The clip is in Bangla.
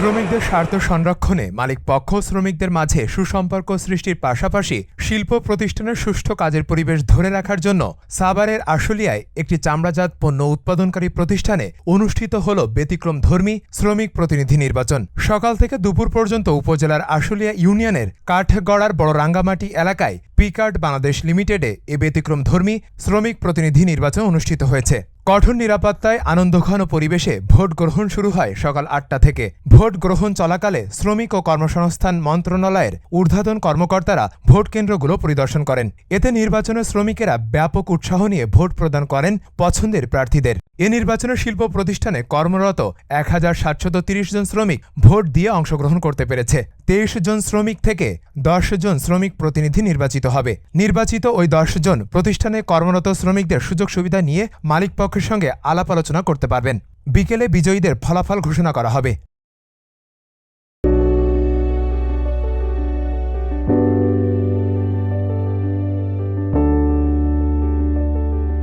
শ্রমিকদের স্বার্থ সংরক্ষণে মালিক পক্ষ শ্রমিকদের মাঝে সুসম্পর্ক সৃষ্টির পাশাপাশি শিল্প প্রতিষ্ঠানের সুষ্ঠু কাজের পরিবেশ ধরে রাখার জন্য সাভারের আশুলিয়ায় একটি চামড়াজাত পণ্য উৎপাদনকারী প্রতিষ্ঠানে অনুষ্ঠিত হল ব্যতিক্রম ধর্মী শ্রমিক প্রতিনিধি নির্বাচন। সকাল থেকে দুপুর পর্যন্ত উপজেলার আশুলিয়া ইউনিয়নের কাঠগড়ার বড় রাঙ্গামাটি এলাকায় পিকার্ড বাংলাদেশ লিমিটেডে এ ব্যতিক্রম ধর্মী শ্রমিক প্রতিনিধি নির্বাচন অনুষ্ঠিত হয়েছে। কঠোর নিরাপত্তায় আনন্দঘন পরিবেশে ভোট গ্রহণ শুরু হয় সকাল আটটা থেকে। ভোট গ্রহণ চলাকালে শ্রমিক ও কর্মসংস্থান মন্ত্রণালয়ের ঊর্ধ্বতন কর্মকর্তারা ভোট কেন্দ্রগুলো পরিদর্শন করেন। এতে নির্বাচনে শ্রমিকেরা ব্যাপক উৎসাহ নিয়ে ভোট প্রদান করেন পছন্দের প্রার্থীদের। এ নির্বাচনে শিল্প প্রতিষ্ঠানে কর্মরত এক হাজার সাতশত তিরিশ জন শ্রমিক ভোট দিয়ে অংশগ্রহণ করতে পেরেছে। তেইশ জন শ্রমিক থেকে দশ জন শ্রমিক প্রতিনিধি নির্বাচিত হবে। নির্বাচিত ওই দশ জন প্রতিষ্ঠানে কর্মরত শ্রমিকদের সুযোগ সুবিধা নিয়ে মালিক সঙ্গে আলাপ আলোচনা করতে পারবেন। বিকেলে বিজয়ীদের ফলাফল ঘোষণা করা হবে।